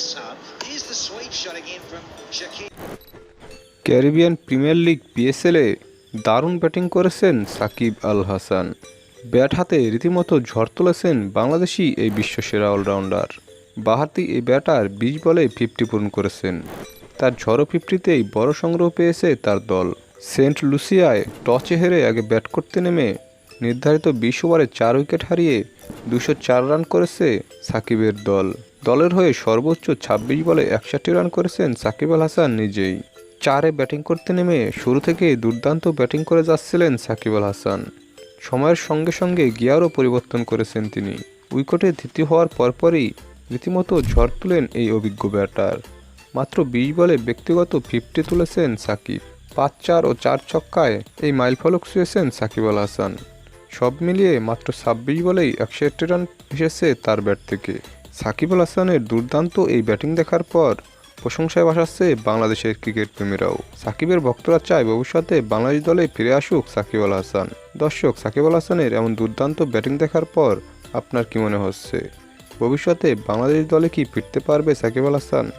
Here's the shot again from. Caribbean Premier League পিএসএলে দারুণ batting করেছেন Shakib Al Hasan. Bat হাতে রীতিমতো ঝড় তুলেছেন বাংলাদেশি এই বিশ্বসেরা অলরাউন্ডার। বাহাতি এই ব্যাটার বিশ বলে ফিফটি পূরণ করেছেন। তার ঝড়ো ফিফটিতেই বড় সংগ্রহ পেয়েছে তার দল। সেন্ট লুসিয়ায় টসে হেরে আগে ব্যাট করতে নেমে নির্ধারিত বিশ ওভারে চার উইকেট হারিয়ে দুশো রান করেছে সাকিবের দল। দলের হয়ে সর্বোচ্চ ছাব্বিশ বলে একষট্টি রান করেছেন সাকিব আল হাসান নিজেই। চারে ব্যাটিং করতে নেমে শুরু থেকে দুর্দান্ত ব্যাটিং করে যাচ্ছিলেন সাকিব আল হাসান। সময়ের সঙ্গে সঙ্গে গিয়ারও পরিবর্তন করেছেন তিনি। উইকেটে দ্বিতীয় হওয়ার পরপরই রীতিমতো ঝড় তুলেন এই অভিজ্ঞ ব্যাটার। মাত্র বিশ বলে ব্যক্তিগত ফিফটি তুলেছেন সাকিব। পাঁচ চার ও চার ছক্কায় এই মাইলফলক ছুঁয়েছেন সাকিব আল হাসান। সব মিলিয়ে মাত্র ছাব্বিশ বলেই একষট্টি রান এসেছে তার ব্যাট থেকে। সাকিব আল হাসানের দুর্দান্ত এই ব্যাটিং দেখার পর প্রশংসায় ভাসাচ্ছে বাংলাদেশের ক্রিকেট প্রেমীরাও। সাকিবের ভক্তরা চায় ভবিষ্যতে বাংলাদেশ দলে ফিরে আসুক সাকিব আল হাসান। দর্শক, সাকিব আল হাসানের এমন দুর্দান্ত ব্যাটিং দেখার পর আপনার কি মনে হচ্ছে? ভবিষ্যতে বাংলাদেশ দলে কি ফিরতে পারবে সাকিব আল হাসান?